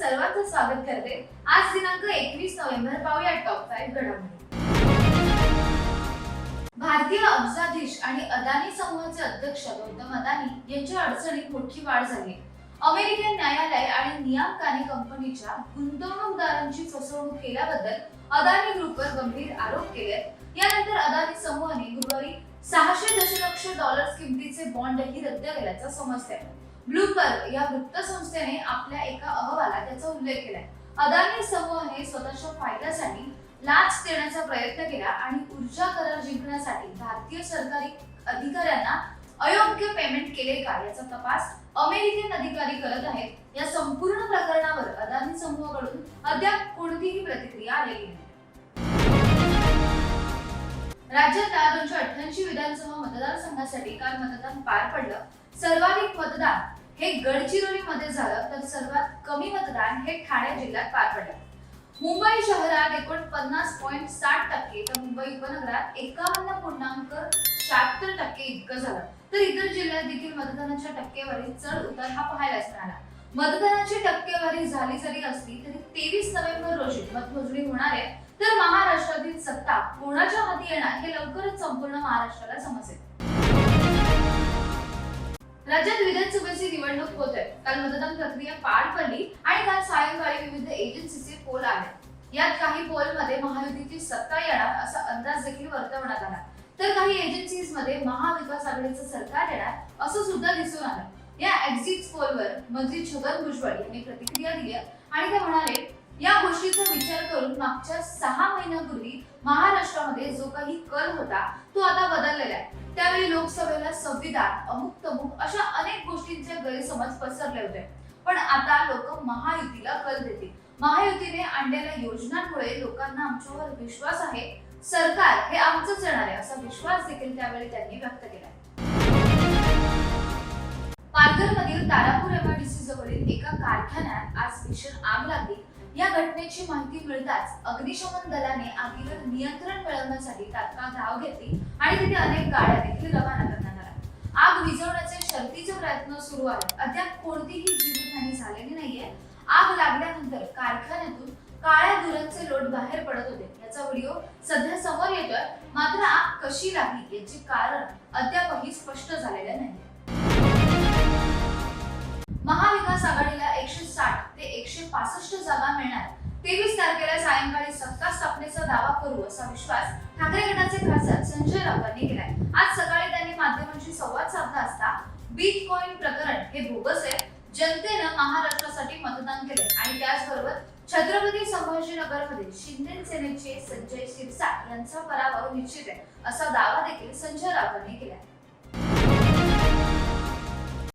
सर्वांचं स्वागत करते. आज दिनांक एकवीस नोव्हेंबर पाहूया टॉप फाईव्ह घडामोडी. भारतीय अब्जाधीश आणि अदानी समूहाचे अध्यक्ष गौतम अदानी यांच्या अडचणीत मोठी वाढ झाली. अमेरिकन न्यायालय आणि नियामकाने कंपनीच्या गुंतवणूकदारांची फसवणूक केल्याबद्दल अदानी ग्रुपवर गंभीर आरोप केले. यानंतर अदानी समूहाने गुरुवारी सहाशे दशलक्ष डॉलर्स किमतीचे बॉन्डही रद्द केल्याचं समजते ब्लूमबर्ग या वृत्तसंस्थेने आपल्या एका अहवालात त्याचा उल्लेख केलाय. अदानी समूहाने स्वतःच्या फायद्यासाठी लाच देण्याचा प्रयत्न केला आणि ऊर्जा करार जिंकण्यासाठी भारतीय सरकारी अधिकाऱ्यांना अयोग्य पेमेंट केले का याचा तपास अमेरिकन अधिकारी करत आहेत. या संपूर्ण प्रकरणावर अदानी समूहाकडून अद्याप कोणतीही प्रतिक्रिया आलेली नाही. राज्यातल्या दोनशे अठ्ठ्याऐंशी विधानसभा मतदारसंघासाठी काल मतदान पार पडलं सर्वाधिक मतदान हे गडचिरोलीमध्ये झालं तर सर्वात कमी हे ठाणे जिल्ह्यात पार पडलं. मुंबई शहरात एकोणपन्नास पॉईंट साठ टक्के तर मुंबई उपनगरात एकावन्न पूर्णांक शहात्तर टक्के इतकं झालं. तर इतर जिल्ह्यात देखील मतदानाच्या टक्केवारीत चढ उतार हा पाहायलाच मिळाला. मतदानाची टक्केवारी झाली जरी असली तरी तेवीस नोव्हेंबर रोजी मतमोजणी होणार आहे. तर महाराष्ट्रातील सत्ता कोणाच्या हाती येणार हे लवकरच संपूर्ण महाराष्ट्राला समजेल. राज्यात विधानसभेची निवडणूक होत आहे. काल मतदान प्रक्रिया पार पडली आणि काल सायंकाळी विविध एजन्सीचे पोल आले. यात काही पोलमध्ये महायुतीची सत्ता येणार असा अंदाज देखील वर्तवण्यात आला. तर काही एजन्सीजमध्ये महाविकास आघाडीचं सरकार येणार असं सुद्धा दिसून आलं. या एक्झिट पोलवर मंत्री छगन भुजबळ यांनी प्रतिक्रिया दिली आणि ते म्हणाले या गोष्टीचा विचार करून मागच्या सहा महिन्यापूर्वी महाराष्ट्रामध्ये जो काही कल होता तो आता बदललेला आहे. त्यावेळी लोकसभेला संविधान अमुक तमुक अशा अनेक गोष्टींचे गैरसमज पसरले होते. पण आता लोक महायुतीला कल देतील. महायुतीने आणलेल्या योजनांमुळे लोकांना आमच्यावर विश्वास आहे. सरकार हे आमचंच येणार आहे असा विश्वास देखील त्यावेळी त्यांनी व्यक्त केला. पालघरमधील तारापूर एमआयडीसी जवळील एका कारखान्यात आज भीषण आग लागली. या घटनेची माहिती मिळताच अग्निशमन दलाने आगीवर नियंत्रण मिळवण्यासाठी तात्काळ धाव घेतली आणि तिथे अनेक गाड्या देखील रवाना करण्यात आल्या. आग विझवण्याचे शर्तीचे प्रयत्न सुरू आहेत. अद्याप कोणतीही जीवितहानी झालेली नाहीये. आग लागल्यानंतर कारखान्यातून काळ्या धुरांचे लोट बाहेर पडत होते. याचा व्हिडिओ सध्या समोर येतोय. मात्र आग कशी लागली याचे कारण अद्यापही स्पष्ट झालेले नाही महाविकास आघाडीला एकशे साठ ते एकशे पासष्ट जागा मिळणार तेवीस तारखेला सायंकाळी सत्ता स्थापनेचा दावा करू असा विश्वास ठाकरे गटाचे खासदार संजय राऊतांनी केलाय. आज सकाळी त्यांनी माध्यमांशी संवाद साधला असता बिटकॉइन प्रकरण हे बोगस आहे. जनतेनं महाराष्ट्रासाठी मतदान केले आणि त्याचबरोबर छत्रपती संभाजीनगरमध्ये शिंदे सेनेचे संजय शिरसाट यांचा पराभव निश्चित आहे असा दावा देखील संजय राऊतांनी केलाय.